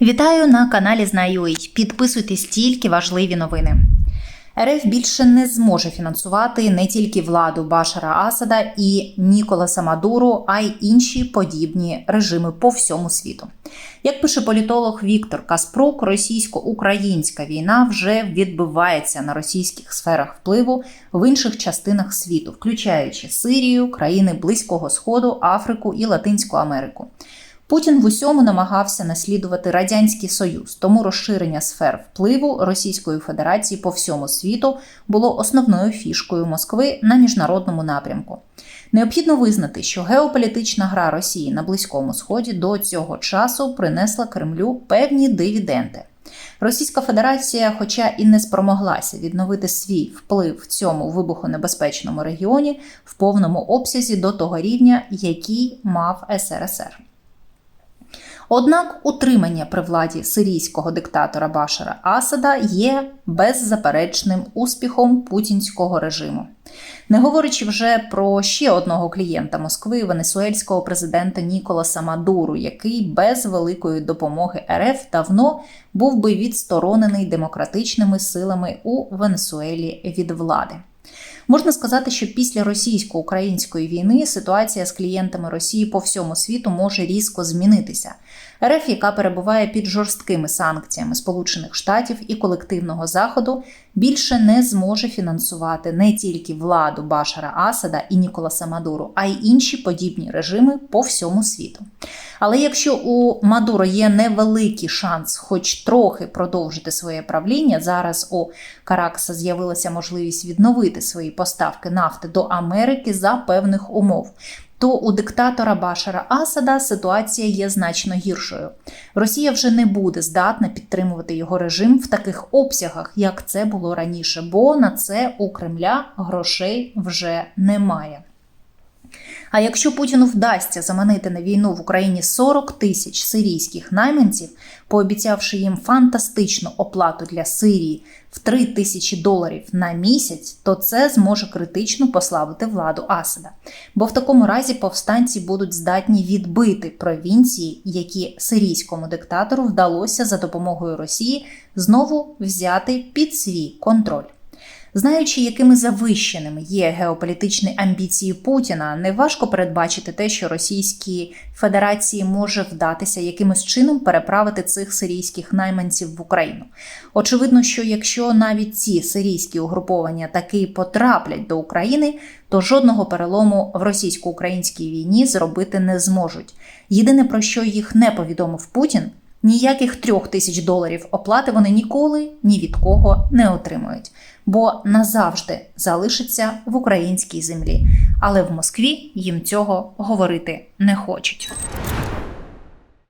Вітаю на каналі Знаю.ua. Підписуйтесь тільки важливі новини. РФ більше не зможе фінансувати не тільки владу Башара Асада і Ніколаса Мадуру, а й інші подібні режими по всьому світу. Як пише політолог Віктор Каспрук, російсько-українська війна вже відбивається на російських сферах впливу в інших частинах світу, включаючи Сирію, країни Близького Сходу, Африку і Латинську Америку. Путін в усьому намагався наслідувати радянський союз, тому розширення сфер впливу Російської Федерації по всьому світу було основною фішкою Москви на міжнародному напрямку. Необхідно визнати, що геополітична гра Росії на Близькому Сході до цього часу принесла Кремлю певні дивіденди. Російська Федерація, хоча і не спромоглася відновити свій вплив в цьому вибухонебезпечному регіоні в повному обсязі до того рівня, який мав СРСР. Однак утримання при владі сирійського диктатора Башара Асада є беззаперечним успіхом путінського режиму. Не говорячи вже про ще одного клієнта Москви, венесуельського президента Ніколаса Мадуру, який без великої допомоги РФ давно був би відсторонений демократичними силами у Венесуелі від влади. Можна сказати, що після російсько-української війни ситуація з клієнтами Росії по всьому світу може різко змінитися. РФ, яка перебуває під жорсткими санкціями Сполучених Штатів і колективного заходу, більше не зможе фінансувати не тільки владу Башара Асада і Ніколаса Мадуру, а й інші подібні режими по всьому світу. Але якщо у Мадуро є невеликий шанс, хоч трохи продовжити своє правління, зараз у Каракса з'явилася можливість відновити свої поставки нафти до Америки за певних умов. То у диктатора Башара Асада ситуація є значно гіршою. Росія вже не буде здатна підтримувати його режим в таких обсягах, як це було раніше, бо на це у Кремля грошей вже немає. А якщо Путіну вдасться заманити на війну в Україні 40 тисяч сирійських найманців, пообіцявши їм фантастичну оплату для Сирії в 3 тисячі доларів на місяць, то це зможе критично послабити владу Асада. Бо в такому разі повстанці будуть здатні відбити провінції, які сирійському диктатору вдалося за допомогою Росії знову взяти під свій контроль. Знаючи, якими завищеними є геополітичні амбіції Путіна, неважко передбачити те, що Російській Федерації може вдатися якимось чином переправити цих сирійських найманців в Україну. Очевидно, що якщо навіть ці сирійські угруповання таки потраплять до України, то жодного перелому в російсько-українській війні зробити не зможуть. Єдине про що їх не повідомив Путін. Ніяких трьох тисяч доларів оплати вони ніколи ні від кого не отримують, бо назавжди залишаться в українській землі. Але в Москві їм цього говорити не хочуть.